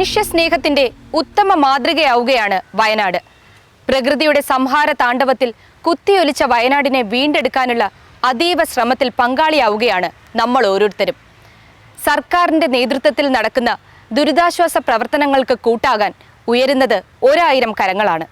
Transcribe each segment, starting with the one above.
മനുഷ്യ സ്നേഹത്തിന്റെ ഉത്തമ മാതൃകയാവുകയാണ് വയനാട്. പ്രകൃതിയുടെ സംഹാര താണ്ഡവത്തിൽ കുത്തിയൊലിച്ച വയനാടിനെ വീണ്ടെടുക്കാനുള്ള അതീവ ശ്രമത്തിൽ പങ്കാളിയാവുകയാണ് നമ്മൾ ഓരോരുത്തരും. സർക്കാരിന്റെ നേതൃത്വത്തിൽ നടക്കുന്ന ദുരിതാശ്വാസ പ്രവർത്തനങ്ങൾക്ക് കൂട്ടാകാൻ ഉയരുന്നത് ഒരായിരം കരങ്ങളാണ്.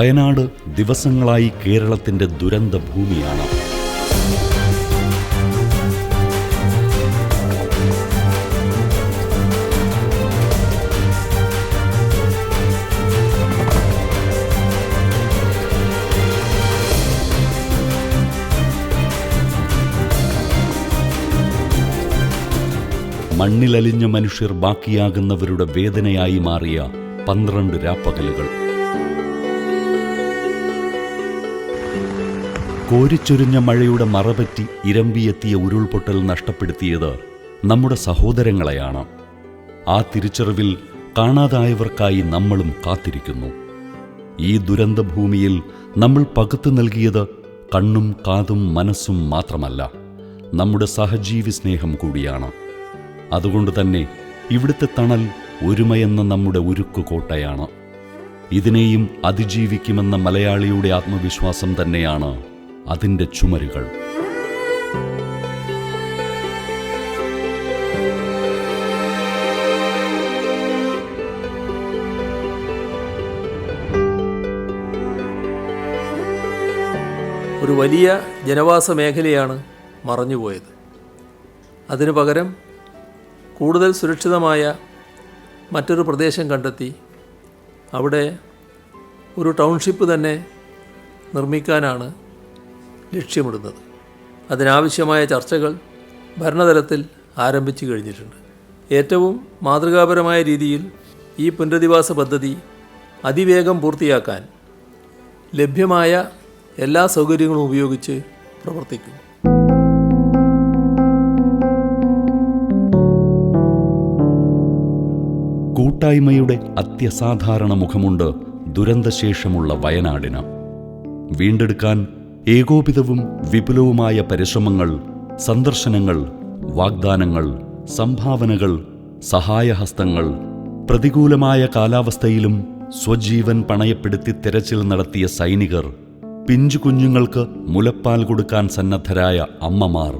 വയനാട് ദിവസങ്ങളായി കേരളത്തിന്റെ ദുരന്ത ഭൂമിയാണ് മണ്ണിലലിഞ്ഞ മനുഷ്യർ ബാക്കിയാകുന്നവരുടെ വേദനയായി മാറിയ പന്ത്രണ്ട് രാപ്പകലുകൾ. കോരിച്ചൊരിഞ്ഞ മഴയുടെ മറപറ്റി ഇരമ്പിയെത്തിയ ഉരുൾപൊട്ടൽ നഷ്ടപ്പെടുത്തിയത് നമ്മുടെ സഹോദരങ്ങളെയാണ്. ആ തിരിച്ചറിവിൽ കാണാതായവർക്കായി നമ്മളും കാത്തിരിക്കുന്നു. ഈ ദുരന്തഭൂമിയിൽ നമ്മൾ പകുത്തു നൽകിയത് കണ്ണും കാതും മനസ്സും മാത്രമല്ല നമ്മുടെ സഹജീവി സ്നേഹം കൂടിയാണ്. അതുകൊണ്ട് തന്നെ ഇവിടുത്തെ തണൽ ഒരുമയെന്ന നമ്മുടെ ഉരുക്കു കോട്ടയാണ്. ഇതിനെയും അതിജീവിക്കുമെന്ന മലയാളിയുടെ ആത്മവിശ്വാസം തന്നെയാണ് അതിന്റെ ചുമരുകൾ. ഒരു വലിയ ജനവാസ മേഖലയാണ് മറഞ്ഞുപോയത്. അതിനു പകരം കൂടുതൽ സുരക്ഷിതമായ മറ്റൊരു പ്രദേശം കണ്ടെത്തി. അവിടെ ഒരു ടൗൺഷിപ്പ് തന്നെ നിർമ്മിക്കാനാണ് ലക്ഷ്യമിടുന്നത്. അതിനാവശ്യമായ ചർച്ചകൾ ഭരണതലത്തിൽ ആരംഭിച്ചു കഴിഞ്ഞിട്ടുണ്ട്. ഏറ്റവും മാതൃകാപരമായ രീതിയിൽ ഈ പുനരധിവാസ പദ്ധതി അതിവേഗം പൂർത്തിയാക്കാൻ ലഭ്യമായ എല്ലാ സൗകര്യങ്ങളും ഉപയോഗിച്ച് പ്രവർത്തിക്കും. കൂട്ടായ്മയുടെ അത്യസാധാരണ മുഖമുണ്ട് ദുരന്തശേഷമുള്ള വയനാടിന്. വീണ്ടെടുക്കാൻ ഏകോപിതവും വിപുലവുമായ പരിശ്രമങ്ങൾ സന്ദർശനങ്ങൾ വാഗ്ദാനങ്ങൾ സംഭാവനകൾ സഹായഹസ്തങ്ങൾ പ്രതികൂലമായ കാലാവസ്ഥയിലും സ്വജീവൻ പണയപ്പെടുത്തി തെരച്ചിൽ നടത്തിയ സൈനികർ പിഞ്ചു കുഞ്ഞുങ്ങൾക്ക് മുലപ്പാൽ കൊടുക്കാൻ സന്നദ്ധരായ അമ്മമാർ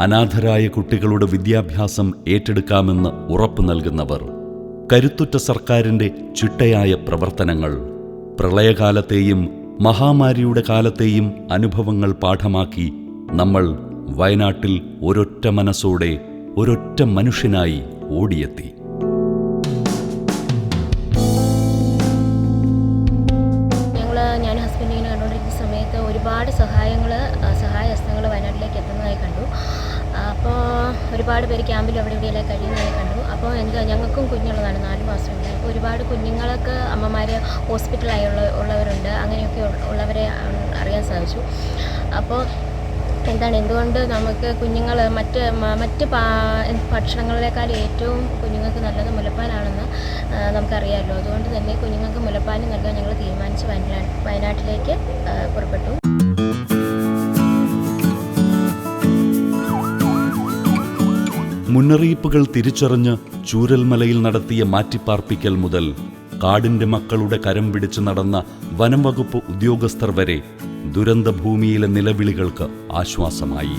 അനാഥരായ കുട്ടികളുടെ വിദ്യാഭ്യാസം ഏറ്റെടുക്കാമെന്ന് ഉറപ്പു നൽകുന്നവർ കരുത്തുറ്റ സർക്കാരിന്റെ ചിട്ടയായ പ്രവർത്തനങ്ങൾ പ്രളയകാലത്തെയും മഹാമാരിയുടെ കാലത്തെയും അനുഭവങ്ങൾ പാഠമാക്കി നമ്മൾ വയനാട്ടിൽ ഒരൊറ്റ മനസ്സോടെ ഒരൊറ്റ മനുഷ്യനായി ഓടിയെത്തി. ഞാൻ ഹസ്ബൻഡ് കണ്ടുകൊണ്ടിരിക്കുന്ന സമയത്ത് ഒരുപാട് സഹായങ്ങൾ സഹായ ഹസ്തങ്ങൾ വയനാട്ടിലേക്ക് എത്തുന്നതായി കണ്ടു. അപ്പോൾ ഒരുപാട് പേര് ക്യാമ്പിൽ അവിടെ ഇവിടെയെല്ലാം കഴിയുന്നതായി കണ്ടു. അപ്പോൾ എന്താ ഞങ്ങൾക്കും കുഞ്ഞുള്ളതാണ് നാല് മാസമുണ്ട്. അപ്പോൾ ഒരുപാട് കുഞ്ഞുങ്ങൾക്ക് അമ്മമാർ ഹോസ്പിറ്റലായി ഉള്ള ഉള്ളവരുണ്ട്. അങ്ങനെയൊക്കെ ഉള്ള- ഉള്ളവരെ അറിയാൻ സാധിച്ചു. അപ്പോൾ എന്താണ് എന്തുകൊണ്ട് നമുക്ക് കുഞ്ഞുങ്ങൾ മറ്റ് മറ്റ് ഭക്ഷണങ്ങളിലേക്കാൾ ഏറ്റവും കുഞ്ഞുങ്ങൾക്ക് നല്ലത് മുലപ്പാലാണെന്ന് നമുക്കറിയാമല്ലോ. അതുകൊണ്ട് തന്നെ കുഞ്ഞുങ്ങൾക്ക് മുലപ്പാൽ നൽകാൻ ഞങ്ങൾ തീരുമാനിച്ച് വയനാട്ടിലേക്ക് പുറപ്പെട്ടു. മുന്നറിയിപ്പുകൾ തിരിച്ചറിഞ്ഞ് ചൂരൽമലയിൽ നടത്തിയ മാറ്റിപ്പാർപ്പിക്കൽ മുതൽ കാടിന്റെ മക്കളുടെ കരം പിടിച്ച് നടന്ന വനം വകുപ്പ് ഉദ്യോഗസ്ഥർ വരെ ദുരന്തഭൂമിയിലെ നിലവിളികൾക്ക് ആശ്വാസമായി.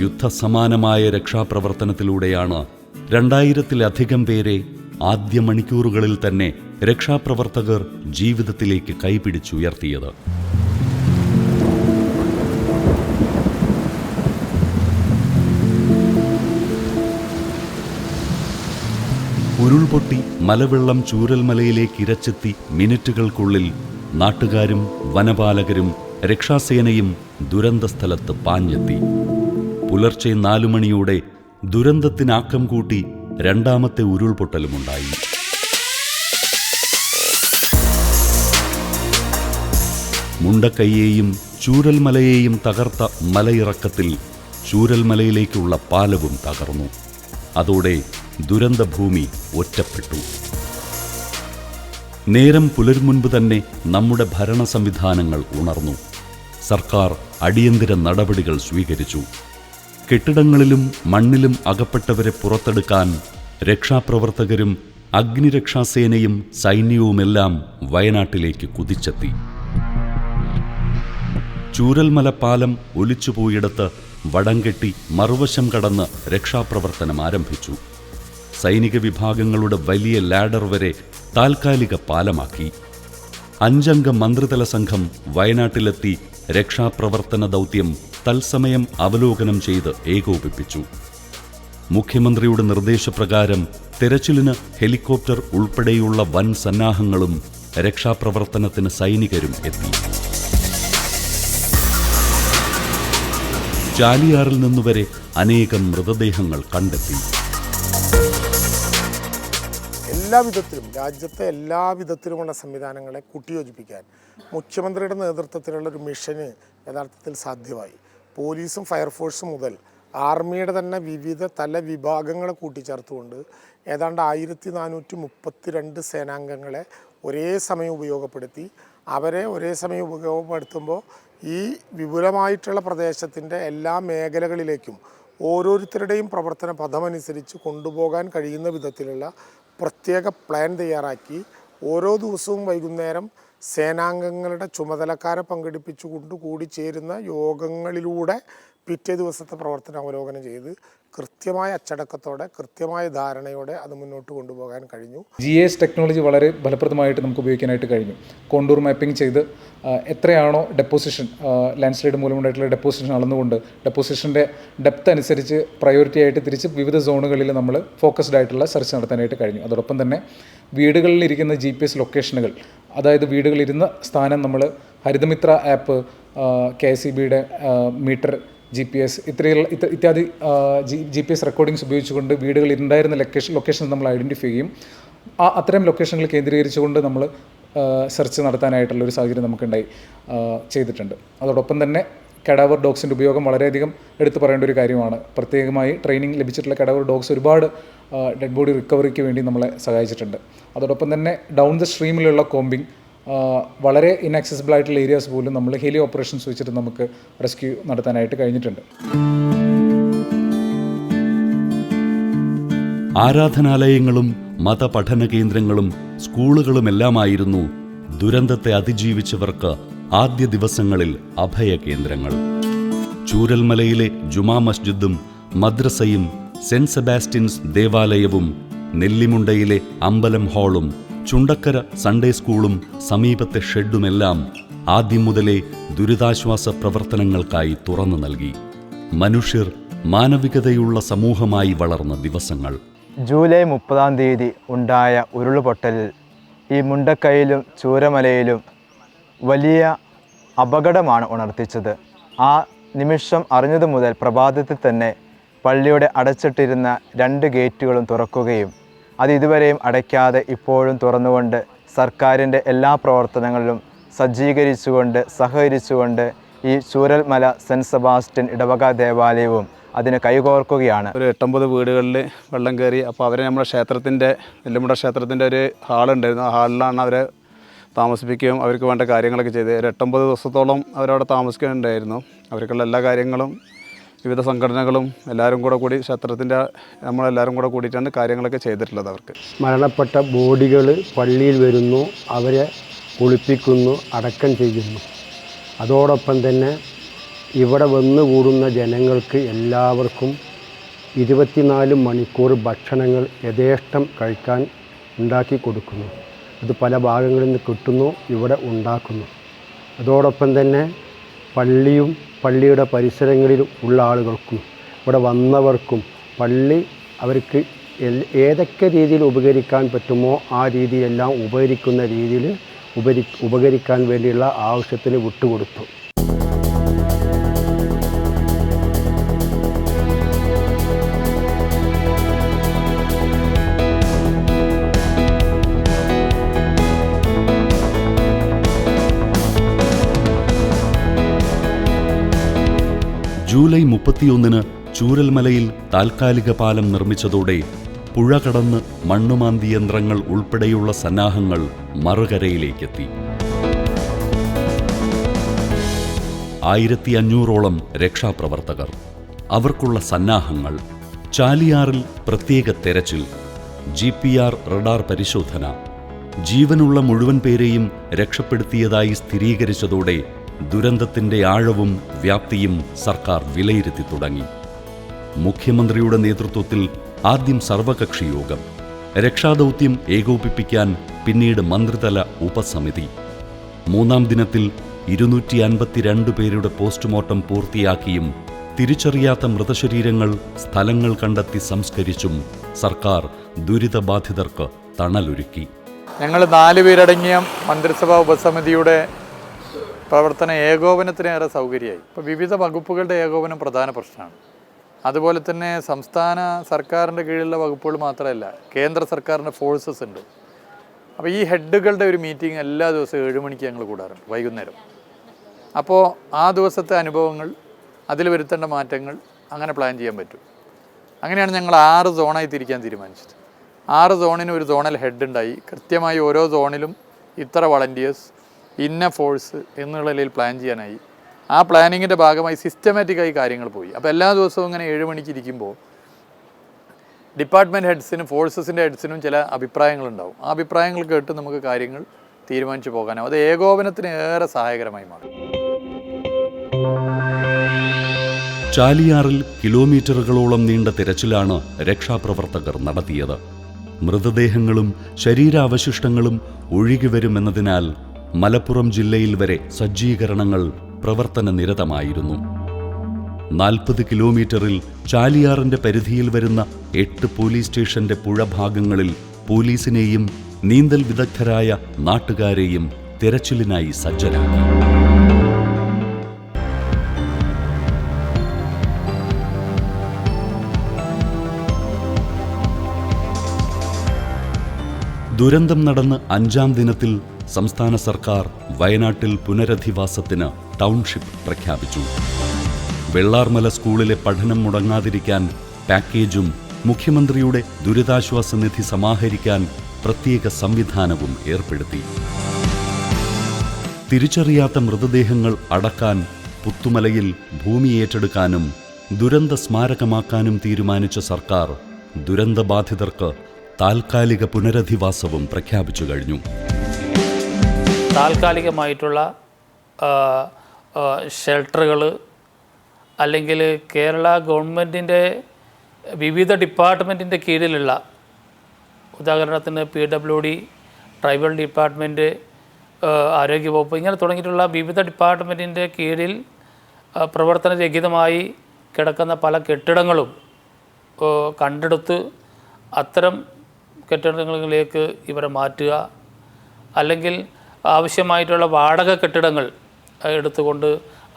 യുദ്ധസമാനമായ രക്ഷാപ്രവർത്തനത്തിലൂടെയാണ് രണ്ടായിരത്തിലധികം പേരെ ആദ്യ മണിക്കൂറുകളിൽ തന്നെ രക്ഷാപ്രവർത്തകർ ജീവിതത്തിലേക്ക് കൈപിടിച്ചുയർത്തിയത്. ഉരുൾപൊട്ടി മലവെള്ളം ചൂരൽമലയിലേക്ക് ഇരച്ചെത്തി മിനിറ്റുകൾക്കുള്ളിൽ നാട്ടുകാരും വനപാലകരും രക്ഷാസേനയും ദുരന്തസ്ഥലത്ത് പാഞ്ഞെത്തി. പുലർച്ചെ നാലു മണിയോടെ ദുരന്തത്തിനാക്കം കൂട്ടി രണ്ടാമത്തെ ഉരുൾപൊട്ടലുമുണ്ടായി. മുണ്ടക്കൈയെയും ചൂരൽമലയെയും തകർത്ത മലയിറക്കത്തിൽ ചൂരൽമലയിലേക്കുള്ള പാലവും തകർന്നു. അതോടെ ദുരന്തഭൂമി ഒറ്റപ്പെട്ടു. നേരം പുലർമുൻപ് തന്നെ നമ്മുടെ ഭരണ സംവിധാനങ്ങൾ ഉണർന്നു. സർക്കാർ അടിയന്തര നടപടികൾ സ്വീകരിച്ചു. കെട്ടിടങ്ങളിലും മണ്ണിലും അകപ്പെട്ടവരെ പുറത്തെടുക്കാൻ രക്ഷാപ്രവർത്തകരും അഗ്നിരക്ഷാസേനയും സൈന്യവുമെല്ലാം വയനാട്ടിലേക്ക് കുതിച്ചെത്തി. ചൂരൽമല പാലം ഒലിച്ചുപോയിടത്ത് വടംകെട്ടി മറുവശം കടന്ന് രക്ഷാപ്രവർത്തനം ആരംഭിച്ചു. സൈനിക വിഭാഗങ്ങളുടെ വലിയ ലാഡർ വരെ താൽക്കാലിക പാലമാക്കി. അഞ്ചംഗ മന്ത്രിതല സംഘം വയനാട്ടിലെത്തി രക്ഷാപ്രവർത്തന ദൗത്യം തത്സമയം അവലോകനം ചെയ്ത് ഏകോപിപ്പിച്ചു. മുഖ്യമന്ത്രിയുടെ നിർദ്ദേശപ്രകാരം തെരച്ചിലിന് ഹെലികോപ്റ്റർ ഉൾപ്പെടെയുള്ള വൻ സന്നാഹങ്ങളും രക്ഷാപ്രവർത്തനത്തിന് സൈനികരും എത്തി. ചാലിയാറിൽ നിന്നുവരെ അനേകം മൃതദേഹങ്ങൾ കണ്ടെത്തി. എല്ലാ വിധത്തിലും രാജ്യത്തെ എല്ലാ വിധത്തിലുമുള്ള സംവിധാനങ്ങളെ കൂട്ടിയോജിപ്പിക്കാൻ മുഖ്യമന്ത്രിയുടെ നേതൃത്വത്തിലുള്ള ഒരു മിഷന് യഥാർത്ഥത്തിൽ സാധ്യമായി. പോലീസും ഫയർഫോഴ്സും മുതൽ ആർമിയുടെ തന്നെ വിവിധ തല വിഭാഗങ്ങളെ കൂട്ടിച്ചേർത്തുകൊണ്ട് ഏതാണ്ട് ആയിരത്തി നാനൂറ്റി മുപ്പത്തിരണ്ട് സേനാംഗങ്ങളെ ഒരേ സമയം ഉപയോഗപ്പെടുത്തി. അവരെ ഒരേ സമയം ഉപയോഗപ്പെടുത്തുമ്പോൾ ഈ വിപുലമായിട്ടുള്ള പ്രദേശത്തിന്റെ എല്ലാ മേഖലകളിലേക്കും ഓരോരുത്തരുടെയും പ്രവർത്തന പദമനുസരിച്ച് കൊണ്ടുപോകാൻ കഴിയുന്ന വിധത്തിലുള്ള പ്രത്യേക പ്ലാൻ തയ്യാറാക്കി ഓരോ ദിവസവും വൈകുന്നേരം സേനാംഗങ്ങളുടെ ചുമതലക്കാരെ പങ്കെടുപ്പിച്ചുകൊണ്ട് കൂടി ചേരുന്ന യോഗങ്ങളിലൂടെ പിറ്റേ ദിവസത്തെ പ്രവർത്തനം അവലോകനം ചെയ്ത് കൃത്യമായ അച്ചടക്കത്തോടെ കൃത്യമായ ധാരണയോടെ അത് മുന്നോട്ട് കൊണ്ടുപോകാൻ കഴിഞ്ഞു. ജി എസ് ടെക്നോളജി വളരെ ഫലപ്രദമായിട്ട് നമുക്ക് ഉപയോഗിക്കാനായിട്ട് കഴിഞ്ഞു. കോണ്ടൂർ മാപ്പിംഗ് ചെയ്ത് എത്രയാണോ ഡെപ്പോസിഷൻ ലാൻഡ്സ്ലൈഡ് മൂലമുണ്ടായിട്ടുള്ള ഡെപ്പോസിഷൻ അളന്നുകൊണ്ട് ഡെപ്പോസിഷന്റെ ഡെപ്ത് അനുസരിച്ച് പ്രയോറിറ്റി ആയിട്ട് തിരിച്ച് വിവിധ സോണുകളിൽ നമ്മൾ ഫോക്കസ്ഡ് ആയിട്ടുള്ള സെർച്ച് നടത്താനായിട്ട് കഴിഞ്ഞു. അതോടൊപ്പം തന്നെ വീടുകളിലിരിക്കുന്ന ജി പി എസ് ലൊക്കേഷനുകൾ അതായത് വീടുകളിരുന്ന സ്ഥാനം നമ്മൾ Harithamithra app K S C ബിയുടെ മീറ്റർ ജി പി എസ് ഇത്രയുള്ള ഇത്യാദി ജി പി എസ് റെക്കോർഡിങ്സ് ഉപയോഗിച്ചുകൊണ്ട് വീടുകളിൽ ഉണ്ടായിരുന്ന ലൊക്കേഷൻ ലൊക്കേഷൻസ് നമ്മൾ ഐഡന്റിഫൈ ചെയ്യും. ആ അത്തരം ലൊക്കേഷനുകൾ കേന്ദ്രീകരിച്ചുകൊണ്ട് നമ്മൾ സെർച്ച് നടത്താനായിട്ടുള്ള ഒരു സാഹചര്യം നമുക്കുണ്ടായി ചെയ്തിട്ടുണ്ട്. അതോടൊപ്പം തന്നെ കഡാവർ ഡോഗ്സിന്റെ ഉപയോഗം വളരെയധികം എടുത്തു പറയേണ്ട ഒരു കാര്യമാണ്. പ്രത്യേകമായി ട്രെയിനിങ് ലഭിച്ചിട്ടുള്ള കഡാവർ ഡോഗ്സ് ഒരുപാട് ഡെഡ് ബോഡി റിക്കവറിക്ക് വേണ്ടി നമ്മളെ സഹായിച്ചിട്ടുണ്ട്. അതോടൊപ്പം തന്നെ ഡൗൺ ദ സ്ട്രീമിലുള്ള കോമ്പിങ് വളരെ ഇൻആക്സസിബിൾ ആയിട്ടുള്ള ഏരിയാസ് പോലും നമ്മൾ ഹെലി ഓപ്പറേഷൻസ് വെച്ചിട്ട് നമുക്ക് റെസ്ക്യൂ നടത്താനായിട്ട് കഴിഞ്ഞിട്ടുണ്ട്. ആരാധനാലയങ്ങളും മതപഠന കേന്ദ്രങ്ങളും സ്കൂളുകളുമെല്ലാമായിരുന്നു ദുരന്തത്തെ അതിജീവിച്ചവർക്ക് ആദ്യ ദിവസങ്ങളിൽ അഭയ കേന്ദ്രങ്ങൾ. ചൂരൽമലയിലെ ജുമാ മസ്ജിദും മദ്രസയും സെന്റ് സെബാസ്റ്റ്യൻസ് ദേവാലയവും നെല്ലിമുണ്ടയിലെ അമ്പലം ഹാളും ചുണ്ടക്കര സൺഡേ സ്കൂളും സമീപത്തെ ഷെഡുമെല്ലാം ആദ്യം മുതലേ ദുരിതാശ്വാസ പ്രവർത്തനങ്ങൾക്കായി തുറന്നു നൽകി. മനുഷ്യർ മാനവികതയുള്ള സമൂഹമായി വളർന്ന ദിവസങ്ങൾ. ജൂലൈ മുപ്പതാം തീയതി ഉണ്ടായ ഉരുളുപൊട്ടലിൽ ഈ മുണ്ടക്കൈയിലും ചൂരമലയിലും വലിയ അപകടമാണ് ഉണർത്തിച്ചത്. ആ നിമിഷം അറിഞ്ഞതു മുതൽ പ്രഭാതത്തിൽ തന്നെ പള്ളിയുടെ അടച്ചിട്ടിരുന്ന രണ്ട് ഗേറ്റുകളും തുറക്കുകയും അത് ഇതുവരെയും അടയ്ക്കാതെ ഇപ്പോഴും തുറന്നുകൊണ്ട് സർക്കാരിന്റെ എല്ലാ പ്രവർത്തനങ്ങളിലും സജ്ജീകരിച്ചുകൊണ്ട് സഹകരിച്ചുകൊണ്ട് ഈ ചൂരൽമല സെന്റ് സെബാസ്റ്റ്യൻ ഇടവക ദേവാലയവും അതിന് കൈകോർക്കുകയാണ്. ഒരു എട്ടൊമ്പത് വീടുകളിൽ വെള്ളം കയറി അപ്പോൾ അവരെ നമ്മുടെ ക്ഷേത്രത്തിന്റെ നെല്ലുമുട ക്ഷേത്രത്തിന്റെ ഒരു ഹാളുണ്ടായിരുന്നു. ആ ഹാളിലാണ് അവരെ താമസിപ്പിക്കുകയും അവർക്ക് വേണ്ട കാര്യങ്ങളൊക്കെ ചെയ്ത്. ഒരു എട്ടൊമ്പത് ദിവസത്തോളം അവരവിടെ താമസിക്കുന്നുണ്ടായിരുന്നു. അവർക്കുള്ള എല്ലാ കാര്യങ്ങളും വിവിധ സംഘടനകളും എല്ലാവരും കൂടെ കൂടി ക്ഷേത്രത്തിന്റെ നമ്മളെല്ലാവരും കൂടെ കൂടിയിട്ടാണ് കാര്യങ്ങളൊക്കെ ചെയ്തിട്ടുള്ളത് അവർക്ക്. മരണപ്പെട്ട ബോഡികൾ പള്ളിയിൽ വരുന്നു അവരെ കുളിപ്പിക്കുന്നു അടക്കം ചെയ്യുന്നു. അതോടൊപ്പം തന്നെ ഇവിടെ വന്നു കൂടുന്ന ജനങ്ങൾക്ക് എല്ലാവർക്കും ഇരുപത്തിനാല് മണിക്കൂർ ഭക്ഷണങ്ങൾ യഥേഷ്ടം കഴിക്കാൻ ഉണ്ടാക്കി കൊടുക്കുന്നു. അത് പല ഭാഗങ്ങളിൽ നിന്ന് കിട്ടുന്നു ഇവിടെ ഉണ്ടാക്കുന്നു. അതോടൊപ്പം തന്നെ പള്ളിയും പള്ളിയുടെ പരിസരങ്ങളിലും ഉള്ള ആളുകൾക്കും ഇവിടെ വന്നവർക്കും പള്ളി അവർക്ക് ഏതൊക്കെ രീതിയിൽ ഉപകരിക്കാൻ പറ്റുമോ ആ രീതിയെല്ലാം ഉപകരിക്കുന്ന രീതിയിൽ ഉപരി ഉപകരിക്കാൻ വേണ്ടിയുള്ള ആവശ്യത്തിന് വിട്ടുകൊടുത്തു. ജൂലൈ മുപ്പത്തിയൊന്നിന് ചൂരൽമലയിൽ താൽക്കാലിക പാലം നിർമ്മിച്ചതോടെ പുഴ കടന്ന് മണ്ണുമാന്തി യന്ത്രങ്ങൾ ഉൾപ്പെടെയുള്ള സന്നാഹങ്ങൾ മറുകരയിലേക്കെത്തി. ആയിരത്തി അഞ്ഞൂറോളം രക്ഷാപ്രവർത്തകർ അവർക്കുള്ള സന്നാഹങ്ങൾ ചാലിയാറിൽ പ്രത്യേക തെരച്ചിൽ ജി പി ആർ റഡാർ പരിശോധന ജീവനുള്ള മുഴുവൻ പേരെയും രക്ഷപ്പെടുത്തിയതായി സ്ഥിരീകരിച്ചതോടെ ദുരന്തത്തിന്റെ ആഴവും വ്യാപ്തിയും സർക്കാർ വിലയിരുത്തി തുടങ്ങി. മുഖ്യമന്ത്രിയുടെ നേതൃത്വത്തിൽ ആദ്യം സർവകക്ഷി യോഗം. രക്ഷാദൗത്യം ഏകോപിപ്പിക്കാൻ പിന്നീട് മന്ത്രിതല ഉപസമിതി. മൂന്നാം ദിനത്തിൽ ഇരുന്നൂറ്റി അൻപത്തിരണ്ട് പേരുടെ പോസ്റ്റ്മോർട്ടം പൂർത്തിയാക്കിയും തിരിച്ചറിയാത്ത മൃതശരീരങ്ങൾ സ്ഥലങ്ങൾ കണ്ടെത്തി സംസ്കരിച്ചും സർക്കാർ ദുരിതബാധിതർക്ക് തണലൊരുക്കി. ഞങ്ങൾ നാല് പേരടങ്ങിയ മന്ത്രിസഭാ ഉപസമിതിയുടെ പ്രവർത്തന ഏകോപനത്തിനേറെ സൗകര്യമായി. ഇപ്പോൾ വിവിധ വകുപ്പുകളുടെ ഏകോപനം പ്രധാന പ്രശ്നമാണ്. അതുപോലെ തന്നെ സംസ്ഥാന സർക്കാരിന്റെ കീഴിലുള്ള വകുപ്പുകൾ മാത്രമല്ല കേന്ദ്ര സർക്കാരിന്റെ ഫോഴ്സസ് ഉണ്ട്. അപ്പോൾ ഈ ഹെഡുകളുടെ ഒരു മീറ്റിംഗ് എല്ലാ ദിവസവും ഏഴ് മണിക്ക് ഞങ്ങൾ കൂടാറുണ്ട് വൈകുന്നേരം. അപ്പോൾ ആ ദിവസത്തെ അനുഭവങ്ങൾ അതിൽ വരുത്തേണ്ട മാറ്റങ്ങൾ അങ്ങനെ പ്ലാൻ ചെയ്യാൻ പറ്റും. അങ്ങനെയാണ് ഞങ്ങൾ ആറ് സോണായി തിരിക്കാൻ തീരുമാനിച്ചത്. ആറ് സോണിന് ഒരു സോണൽ ഹെഡ് ഉണ്ടായി. കൃത്യമായി ഓരോ സോണിലും ഇത്ര വളണ്ടിയേഴ്സ് ഇന്ന ഫോഴ്സ് എന്നുള്ള നിലയിൽ പ്ലാൻ ചെയ്യാനായി. ആ പ്ലാനിങ്ങിന്റെ ഭാഗമായി സിസ്റ്റമാറ്റിക്കായി കാര്യങ്ങൾ പോയി. അപ്പോൾ എല്ലാ ദിവസവും ഇങ്ങനെ ഏഴ് മണിക്ക് ഇരിക്കുമ്പോൾ ഡിപ്പാർട്ട്മെന്റ് ഹെഡ്സിനും ഫോഴ്സസിന്റെ ഹെഡ്സിനും ചില അഭിപ്രായങ്ങളുണ്ടാവും ആ അഭിപ്രായങ്ങൾ കേട്ട് നമുക്ക് കാര്യങ്ങൾ തീരുമാനിച്ചു പോകാനാവും. അത് ഏകോപനത്തിന് ഏറെ സഹായകരമായി മാറും. ചാലിയാറിൽ കിലോമീറ്ററുകളോളം നീണ്ട തിരച്ചിലാണ് രക്ഷാപ്രവർത്തകർ നടത്തിയത്. മൃതദേഹങ്ങളും ശരീരാവശിഷ്ടങ്ങളും ഒഴുകിവരുമെന്നതിനാൽ മലപ്പുറം ജില്ലയിൽ വരെ സജ്ജീകരണങ്ങൾ പ്രവർത്തന നിരതമായിരുന്നു നാൽപ്പത് കിലോമീറ്ററിൽ ചാലിയാറിന്റെ പരിധിയിൽ വരുന്ന എട്ട് പോലീസ് സ്റ്റേഷന്റെ പുഴഭാഗങ്ങളിൽ പോലീസിനെയും നീന്തൽ വിദഗ്ധരായ നാട്ടുകാരെയും തിരച്ചിലിനായി സജ്ജരാക്കി. ദുരന്തം നടന്ന് അഞ്ചാം ദിനത്തിൽ സംസ്ഥാന സർക്കാർ വയനാട്ടിൽ പുനരധിവാസത്തിന് ടൗൺഷിപ്പ് പ്രഖ്യാപിച്ചു. വെള്ളാർമല സ്കൂളിലെ പഠനം മുടങ്ങാതിരിക്കാൻ പാക്കേജും മുഖ്യമന്ത്രിയുടെ ദുരിതാശ്വാസ നിധി സമാഹരിക്കാൻ പ്രത്യേക സംവിധാനവും ഏർപ്പെടുത്തി. തിരിച്ചറിയാത്ത മൃതദേഹങ്ങൾ അടക്കാൻ പുത്തുമലയിൽ ഭൂമി ഏറ്റെടുക്കാനും ദുരന്ത സ്മാരകമാക്കാനും തീരുമാനിച്ച സർക്കാർ ദുരന്തബാധിതർക്ക് താൽക്കാലിക പുനരധിവാസവും പ്രഖ്യാപിച്ചു കഴിഞ്ഞു. താൽക്കാലികമായിട്ടുള്ള ഷെൽട്ടറുകൾ അല്ലെങ്കിൽ കേരള ഗവൺമെന്റിന്റെ വിവിധ ഡിപ്പാർട്ട്മെന്റിന്റെ കീഴിലുള്ള ഉദാഹരണത്തിന് P W D tribal department ആരോഗ്യവകുപ്പ് ഇങ്ങനെ തുടങ്ങിയിട്ടുള്ള വിവിധ ഡിപ്പാർട്ട്മെന്റിന്റെ കീഴിൽ പ്രവർത്തന പ്രവർത്തനരഹിതമായി കിടക്കുന്ന പല കെട്ടിടങ്ങളും കണ്ടെടുത്ത് അത്തരം കെട്ടിടങ്ങളിലേക്ക് ഇവരെ മാറ്റുക. അല്ലെങ്കിൽ ആവശ്യമായിട്ടുള്ള വാടക കെട്ടിടങ്ങൾ എടുത്തുകൊണ്ട്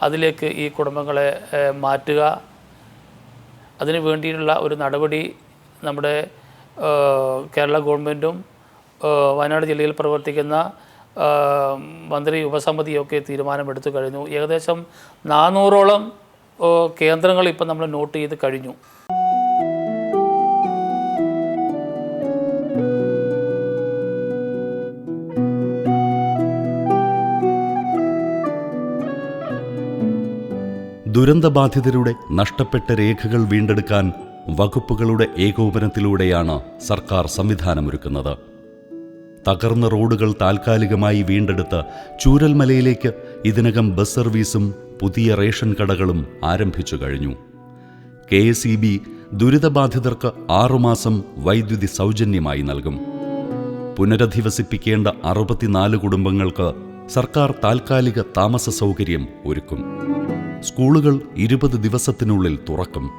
അതിലേക്ക് ഈ കുടുംബങ്ങളെ മാറ്റുക. അതിനു വേണ്ടിയിട്ടുള്ള ഒരു നടപടി നമ്മുടെ കേരള ഗവൺമെന്റും വയനാട് ജില്ലയിൽ പ്രവർത്തിക്കുന്ന മന്ത്രി ഉപസമിതിയൊക്കെ തീരുമാനമെടുത്തു കഴിഞ്ഞു. ഏകദേശം നാനൂറോളം കേന്ദ്രങ്ങൾ ഇപ്പം നമ്മൾ നോട്ട് ചെയ്ത് കഴിഞ്ഞു. ദുരന്തബാധിതരുടെ നഷ്ടപ്പെട്ട രേഖകൾ വീണ്ടെടുക്കാൻ വകുപ്പുകളുടെ ഏകോപനത്തിലൂടെയാണ് സർക്കാർ സംവിധാനമൊരുക്കുന്നത്. തകർന്ന റോഡുകൾ താൽക്കാലികമായി വീണ്ടെടുത്ത് ചൂരൽമലയിലേക്ക് ഇതിനകം ബസ് സർവീസും പുതിയ റേഷൻ കടകളും ആരംഭിച്ചു കഴിഞ്ഞു. കെ എസ് ഇ ബി ദുരിതബാധിതർക്ക് ആറുമാസം വൈദ്യുതി സൗജന്യമായി നൽകും. പുനരധിവസിപ്പിക്കേണ്ട അറുപത്തിനാല് കുടുംബങ്ങൾക്ക് സർക്കാർ താൽക്കാലിക താമസ സൗകര്യം ഒരുക്കും. സ്കൂളുകൾ ഇരുപത് ദിവസത്തിനുള്ളിൽ തുറക്കും.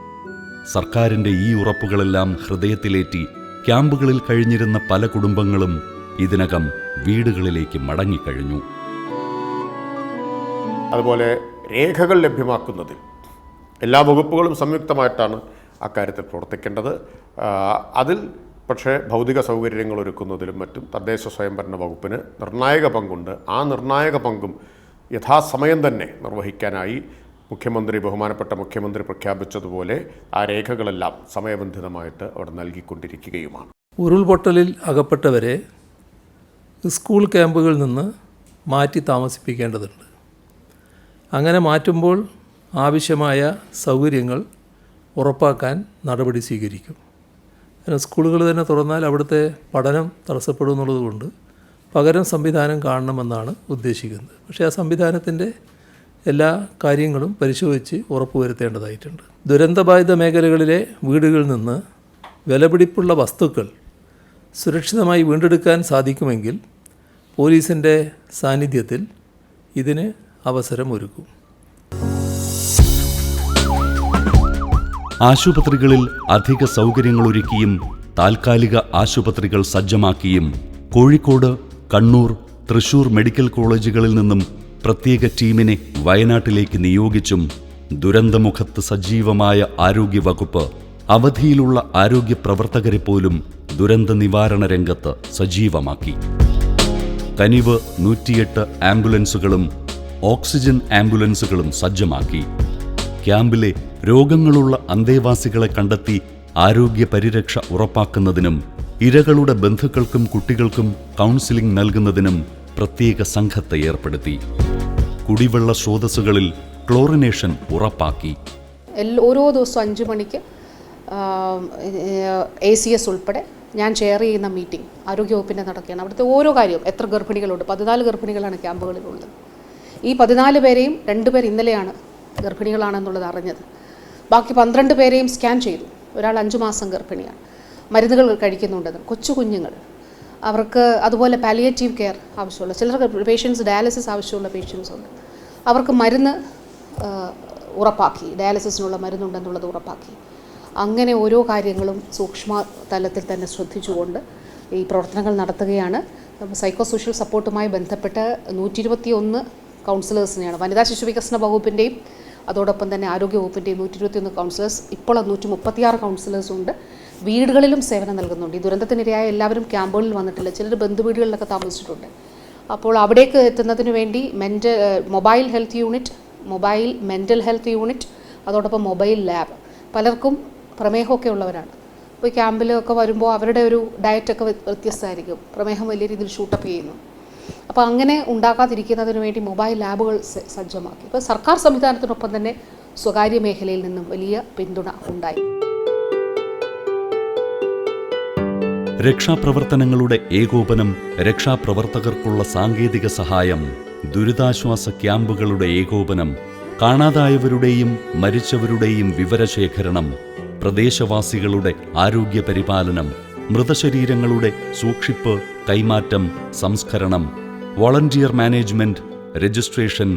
സർക്കാരിന്റെ ഈ ഉറപ്പുകളെല്ലാം ഹൃദയത്തിലേറ്റി ക്യാമ്പുകളിൽ കഴിഞ്ഞിരുന്ന പല കുടുംബങ്ങളും ഇതിനകം വീടുകളിലേക്ക് മടങ്ങിക്കഴിഞ്ഞു. അതുപോലെ രേഖകൾ ലഭ്യമാക്കുന്നതിൽ എല്ലാ വകുപ്പുകളും സംയുക്തമായിട്ടാണ് അക്കാര്യത്തിൽ പ്രവർത്തിക്കേണ്ടത്. അതിൽ പക്ഷേ ഭൗതിക സൗകര്യങ്ങൾ ഒരുക്കുന്നതിലും മറ്റും തദ്ദേശ സ്വയംഭരണ വകുപ്പിന് നിർണായക പങ്കുണ്ട്. ആ നിർണായക പങ്കും യഥാസമയം തന്നെ നിർവഹിക്കാനായി മുഖ്യമന്ത്രി ബഹുമാനപ്പെട്ട മുഖ്യമന്ത്രി പ്രഖ്യാപിച്ചതുപോലെ ആ രേഖകളെല്ലാം സമയബന്ധിതമായിട്ട് അവിടെ നൽകിക്കൊണ്ടിരിക്കുകയുമാണ്. ഉരുൾപൊട്ടലിൽ അകപ്പെട്ടവരെ സ്കൂൾ ക്യാമ്പുകളിൽ നിന്ന് മാറ്റി താമസിപ്പിക്കേണ്ടതുണ്ട്. അങ്ങനെ മാറ്റുമ്പോൾ ആവശ്യമായ സൗകര്യങ്ങൾ ഉറപ്പാക്കാൻ നടപടി സ്വീകരിക്കും. സ്കൂളുകൾ തന്നെ തുറന്നാൽ അവിടുത്തെ പഠനം തടസ്സപ്പെടും എന്നുള്ളതുകൊണ്ട് പകരം സംവിധാനം കാണണമെന്നാണ് ഉദ്ദേശിക്കുന്നത്. പക്ഷേ ആ സംവിധാനത്തിന്റെ എല്ലാ കാര്യങ്ങളും പരിശോധിച്ച് ഉറപ്പുവരുത്തേണ്ടതായിട്ടുണ്ട് ദുരന്തബാധിത മേഖലകളിലെ വീടുകളിൽ നിന്ന് വിലപിടിപ്പുള്ള വസ്തുക്കൾ സുരക്ഷിതമായി വീണ്ടെടുക്കാൻ സാധിക്കുമെങ്കിൽ പോലീസിന്റെ സാന്നിധ്യത്തിൽ ഇതിന് അവസരമൊരുക്കും ആശുപത്രികളിൽ അധിക സൗകര്യങ്ങൾ ഒരുക്കിയും താൽക്കാലിക ആശുപത്രികൾ സജ്ജമാക്കിയും കോഴിക്കോട് കണ്ണൂർ തൃശൂർ മെഡിക്കൽ കോളേജുകളിൽ നിന്നും പ്രത്യേക ടീമിനെ വയനാട്ടിലേക്ക് നിയോഗിച്ചും ദുരന്തമുഖത്ത് സജീവമായ ആരോഗ്യവകുപ്പ് അവധിയിലുള്ള ആരോഗ്യ പ്രവർത്തകരെ പോലും ദുരന്ത നിവാരണ രംഗത്ത് സജീവമാക്കി. കനിവ് നൂറ്റിയെട്ട് ആംബുലൻസുകളും ഓക്സിജൻ ആംബുലൻസുകളും സജ്ജമാക്കി. ക്യാമ്പിലെ രോഗങ്ങളുള്ള അന്തേവാസികളെ കണ്ടെത്തി ആരോഗ്യ പരിരക്ഷ ഉറപ്പാക്കുന്നതിനും ഇരകളുടെ ബന്ധുക്കൾക്കും കുട്ടികൾക്കും കൗൺസിലിംഗ് നൽകുന്നതിനും പ്രത്യേക സംഘത്തെ ഏർപ്പെടുത്തി. കുടിവെള്ള സ്രോതസ്സുകളിൽ ക്ലോറിനേഷൻ ഉറപ്പാക്കി. ഓരോ ദിവസവും അഞ്ച് മണിക്ക് എ സി എസ് ഉൾപ്പെടെ ഞാൻ ചെയർ ചെയ്യുന്ന മീറ്റിംഗ് ആരോഗ്യവകുപ്പിന്റെ നടക്കുകയാണ്. അവിടുത്തെ ഓരോ കാര്യവും എത്ര ഗർഭിണികളുണ്ട് പതിനാല് ഗർഭിണികളാണ് ക്യാമ്പുകളിലുള്ളത്. ഈ പതിനാല് പേരെയും രണ്ടുപേർ ഇന്നലെയാണ് ഗർഭിണികളാണെന്നുള്ളത് അറിഞ്ഞത്. ബാക്കി പന്ത്രണ്ട് പേരെയും സ്കാൻ ചെയ്തു. ഒരാൾ അഞ്ചു മാസം ഗർഭിണിയാണ്. മരുന്നുകൾ കഴിക്കുന്നുണ്ടെന്ന് കൊച്ചു കുഞ്ഞുങ്ങൾ. അവർക്ക് അതുപോലെ പാലിയേറ്റീവ് കെയർ ആവശ്യമുള്ള ചിലർക്ക് പേഷ്യൻസ് ഡയാലിസിസ് ആവശ്യമുള്ള പേഷ്യൻസ് ഉണ്ട്. അവർക്ക് മരുന്ന് ഉറപ്പാക്കി. ഡയാലിസിസിനുള്ള മരുന്നുണ്ടെന്നുള്ളത് ഉറപ്പാക്കി. അങ്ങനെ ഓരോ കാര്യങ്ങളും സൂക്ഷ്മ തലത്തിൽ തന്നെ ശ്രദ്ധിച്ചുകൊണ്ട് ഈ പ്രവർത്തനങ്ങൾ നടത്തുകയാണ്. സൈക്കോ സോഷ്യൽ സപ്പോർട്ടുമായി ബന്ധപ്പെട്ട് നൂറ്റി ഇരുപത്തി ഒന്ന് കൗൺസിലേഴ്സിനെയാണ് വനിതാ ശിശു വികസന വകുപ്പിന്റെയും അതോടൊപ്പം തന്നെ ആരോഗ്യവകുപ്പിന്റെ നൂറ്റി ഇരുപത്തിയൊന്ന് കൗൺസിലേഴ്സ് ഇപ്പോൾ നൂറ്റി മുപ്പത്തിയാറ് കൗൺസിലേഴ്സും ഉണ്ട്. വീടുകളിലും സേവനം നൽകുന്നുണ്ട്. ഈ ദുരന്തത്തിനിരയായ എല്ലാവരും ക്യാമ്പുകളിൽ വന്നിട്ടില്ല. ചിലർ ബന്ധുവീടുകളിലൊക്കെ താമസിച്ചിട്ടുണ്ട്. അപ്പോൾ അവിടേക്ക് എത്തുന്നതിന് വേണ്ടി mental mobile health unit mobile mental health unit അതോടൊപ്പം മൊബൈൽ ലാബ്. പലർക്കും പ്രമേഹമൊക്കെ ഉള്ളവരാണ്. അപ്പോൾ ക്യാമ്പിലൊക്കെ വരുമ്പോൾ അവരുടെ ഒരു ഡയറ്റൊക്കെ വ്യ- വ്യത്യസ്തമായിരിക്കും. പ്രമേഹം വലിയ രീതിയിൽ ഷൂട്ടപ്പ് ചെയ്യുന്നു. അപ്പോൾ അങ്ങനെ ഉണ്ടാക്കാതിരിക്കുന്നതിന് വേണ്ടി മൊബൈൽ ലാബുകൾ സജ്ജമാക്കി. ഇപ്പോൾ സർക്കാർ സംവിധാനത്തിനൊപ്പം തന്നെ സ്വകാര്യ മേഖലയിൽ നിന്നും വലിയ പിന്തുണ ഉണ്ടായി. രക്ഷാപ്രവർത്തനങ്ങളുടെ ഏകോപനം രക്ഷാപ്രവർത്തകർക്കുള്ള സാങ്കേതിക സഹായം ദുരിതാശ്വാസ ക്യാമ്പുകളുടെ ഏകോപനം കാണാതായവരുടെയും മരിച്ചവരുടെയും വിവരശേഖരണം പ്രദേശവാസികളുടെ ആരോഗ്യ പരിപാലനം മൃതശരീരങ്ങളുടെ സൂക്ഷിപ്പ് കൈമാറ്റം സംസ്കരണം volunteer management registration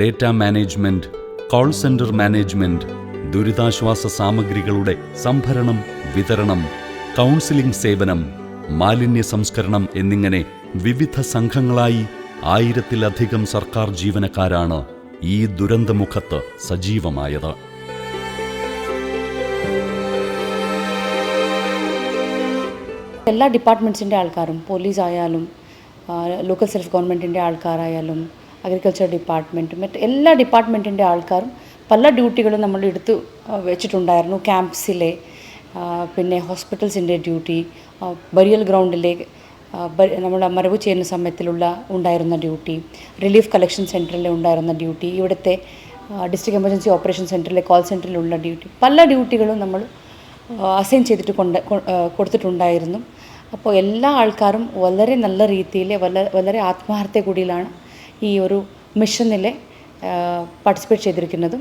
data management call centre management ദുരിതാശ്വാസ സാമഗ്രികളുടെ സംഭരണം വിതരണം കൗൺസിലിംഗ് സേവനം മാലിന്യ സംസ്കരണം എന്നിങ്ങനെ വിവിധ സംഘങ്ങളായി ആയിരത്തിലധികം സർക്കാർ ജീവനക്കാരാണ് ഈ ദുരന്തമുഖത്ത് സജീവമായത്. എല്ലാ ഡിപ്പാർട്ട്മെന്റ്സിന്റെ ആൾക്കാരും പോലീസ് ആയാലും ലോക്കൽ സെൽഫ് ഗവൺമെന്റിന്റെ ആൾക്കാരായാലും അഗ്രികൾച്ചർ ഡിപ്പാർട്ട്മെന്റ് മറ്റ് എല്ലാ ഡിപ്പാർട്ട്മെന്റിന്റെ ആൾക്കാരും പല ഡ്യൂട്ടികളും നമ്മൾ എടുത്ത് വെച്ചിട്ടുണ്ടായിരുന്നു. ക്യാമ്പ്സിലെ പിന്നെ ഹോസ്പിറ്റൽസിന്റെ ഡ്യൂട്ടി ബരിയൽ ഗ്രൗണ്ടിലെ നമ്മുടെ മരവ് ചെയ്യുന്ന സമയത്തിലുള്ള ഉണ്ടായിരുന്ന ഡ്യൂട്ടി റിലീഫ് കളക്ഷൻ സെന്ററിലെ ഉണ്ടായിരുന്ന ഡ്യൂട്ടി ഇവിടുത്തെ ഡിസ്ട്രിക്ട് എമർജൻസി ഓപ്പറേഷൻ സെന്ററിലെ കോൾ സെന്ററിലുള്ള ഡ്യൂട്ടി പല ഡ്യൂട്ടികളും നമ്മൾ അസൈൻ ചെയ്തിട്ട് കൊണ്ട് കൊടുത്തിട്ടുണ്ടായിരുന്നു. അപ്പോൾ എല്ലാ ആൾക്കാരും വളരെ നല്ല രീതിയിൽ വളരെ ആത്മാർത്ഥ കൂടിയിലാണ് ഈ ഒരു മിഷനിൽ പാർട്ടിസിപ്പേറ്റ് ചെയ്തിരിക്കുന്നതും.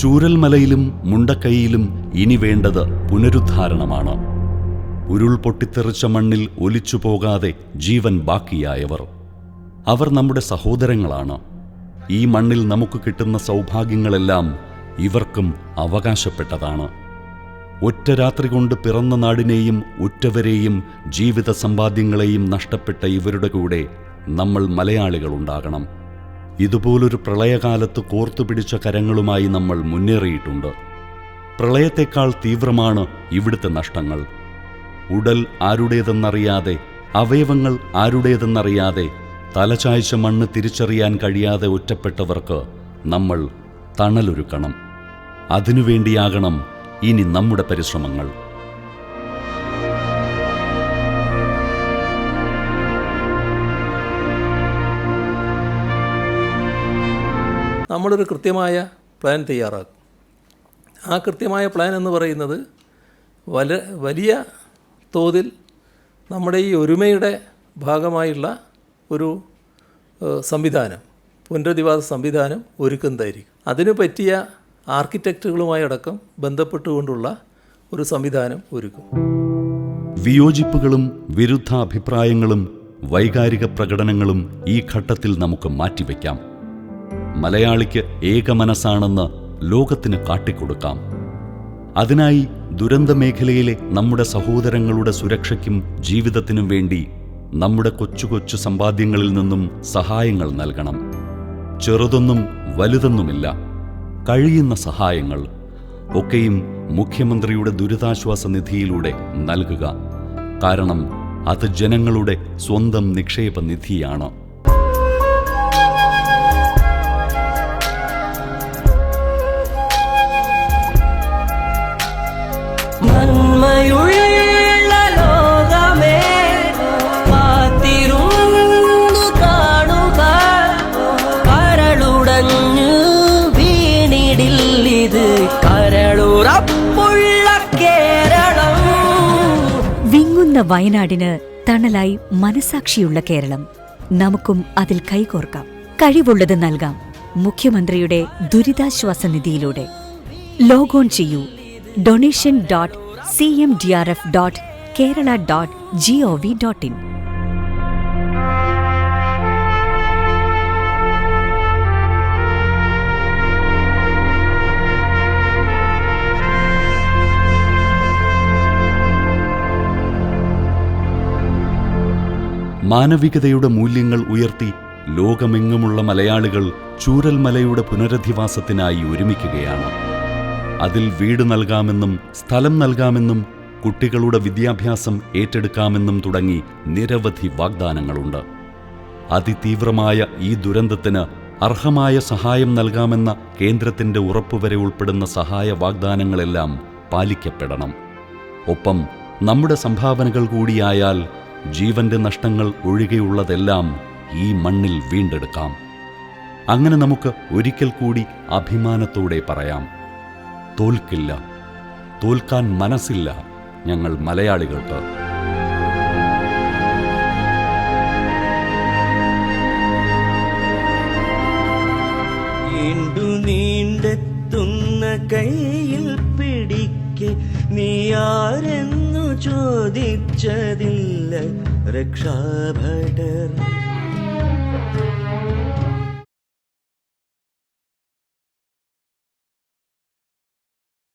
ചൂരൽമലയിലും മുണ്ടക്കൈയിലും ഇനി വേണ്ടത് പുനരുദ്ധാരണമാണ്. ഉരുൾ പൊട്ടിത്തെറിച്ച മണ്ണിൽ ഒലിച്ചു പോകാതെ ജീവൻ ബാക്കിയായവർ. അവർ നമ്മുടെ സഹോദരങ്ങളാണ്. ഈ മണ്ണിൽ നമുക്ക് കിട്ടുന്ന സൗഭാഗ്യങ്ങളെല്ലാം ഇവർക്കും അവകാശപ്പെട്ടതാണ്. ഒറ്റ രാത്രി കൊണ്ട് പിറന്ന നാടിനെയും ഉറ്റവരെയും ജീവിത സമ്പാദ്യങ്ങളെയും നഷ്ടപ്പെട്ട ഇവരുടെ കൂടെ നമ്മൾ മലയാളികളുണ്ടാകണം ഇതുപോലൊരു പ്രളയകാലത്ത് കോർത്തുപിടിച്ച കരങ്ങളുമായി നമ്മൾ മുന്നേറിയിട്ടുണ്ട്. പ്രളയത്തെക്കാൾ തീവ്രമാണ് ഇവിടുത്തെ നഷ്ടങ്ങൾ. ഉടൽ ആരുടേതെന്നറിയാതെ അവയവങ്ങൾ ആരുടേതെന്നറിയാതെ തലചായ്ച്ച മണ്ണ് തിരിച്ചറിയാൻ കഴിയാതെ ഒറ്റപ്പെട്ടവർക്ക് നമ്മൾ തണലൊരുക്കണം. അതിനുവേണ്ടിയാകണം ഇനി നമ്മുടെ പരിശ്രമങ്ങൾ. നമ്മളൊരു കൃത്യമായ പ്ലാൻ തയ്യാറാക്കും. ആ കൃത്യമായ പ്ലാൻ എന്ന് പറയുന്നത് വല വലിയ തോതിൽ നമ്മുടെ ഈ ഒരുമയുടെ ഭാഗമായുള്ള ഒരു സംവിധാനം. പുനരധിവാസ സംവിധാനം ഒരുക്കുന്നതായിരിക്കും. അതിനു പറ്റിയ ആർക്കിടെക്റ്റുകളുമായി അടക്കം ബന്ധപ്പെട്ടുകൊണ്ടുള്ള ഒരു സംവിധാനം ഒരുക്കും. വിയോജിപ്പുകളും വിരുദ്ധ അഭിപ്രായങ്ങളും വൈകാരിക പ്രകടനങ്ങളും ഈ ഘട്ടത്തിൽ നമുക്ക് മാറ്റിവെക്കാം. മലയാളിക്ക് ഏകമനസ്സാണെന്ന് ലോകത്തിന് കാട്ടിക്കൊടുക്കാം. അതിനായി ദുരന്ത മേഖലയിലെ നമ്മുടെ സഹോദരങ്ങളുടെ സുരക്ഷയ്ക്കും ജീവിതത്തിനും വേണ്ടി നമ്മുടെ കൊച്ചു കൊച്ചു സമ്പാദ്യങ്ങളിൽ നിന്നും സഹായങ്ങൾ നൽകണം. ചെറുതൊന്നും വലുതൊന്നുമില്ല. കഴിയുന്ന സഹായങ്ങൾ ഒക്കെയും മുഖ്യമന്ത്രിയുടെ ദുരിതാശ്വാസ നിധിയിലൂടെ നൽകുക. കാരണം അത് ജനങ്ങളുടെ സ്വന്തം നിക്ഷേപ നിധിയാണ്. നന്മയുള്ള വിങ്ങുന്ന വയനാടിന് തണലായി മനസാക്ഷിയുള്ള കേരളം. നമുക്കും അതിൽ കൈകോർക്കാം. കഴിവുള്ളത് നൽകാം. മുഖ്യമന്ത്രിയുടെ ദുരിതാശ്വാസ നിധിയിലൂടെ. ലോഗോൺ ചെയ്യൂ. Donation dot C M D R F dot Kerala dot G O V dot in. മാനവികതയുടെ മൂല്യങ്ങൾ ഉയർത്തി ലോകമെങ്ങുമുള്ള മലയാളികൾ ചൂരൽമലയുടെ പുനരധിവാസത്തിനായി ഒരുമിക്കുകയാണ്. അതിൽ വീട് നൽകാമെന്നും സ്ഥലം നൽകാമെന്നും കുട്ടികളുടെ വിദ്യാഭ്യാസം ഏറ്റെടുക്കാമെന്നും തുടങ്ങി നിരവധി വാഗ്ദാനങ്ങളുണ്ട്. അതിതീവ്രമായ ഈ ദുരന്തത്തിന് അർഹമായ സഹായം നൽകാമെന്ന കേന്ദ്രത്തിന്റെ ഉറപ്പുവരെ ഉൾപ്പെടുന്ന സഹായ വാഗ്ദാനങ്ങളെല്ലാം പാലിക്കപ്പെടണം. ഒപ്പം നമ്മുടെ സംഭാവനകൾ കൂടിയായാൽ ജീവന്റെ നഷ്ടങ്ങൾ ഒഴികെയുള്ളതെല്ലാം ഈ മണ്ണിൽ വീണ്ടെടുക്കാം. അങ്ങനെ നമുക്ക് ഒരിക്കൽ കൂടി അഭിമാനത്തോടെ പറയാം തോൽക്കില്ല തോൽക്കാൻ മനസ്സില്ല ഞങ്ങൾ മലയാളികൾക്ക്. നീണ്ടു നീണ്ടെത്തുന്ന കയ്യിൽ പിടിക്ക് നീ ആരെന്നു ചോദിച്ചതില്ല. രക്ഷാഭടർ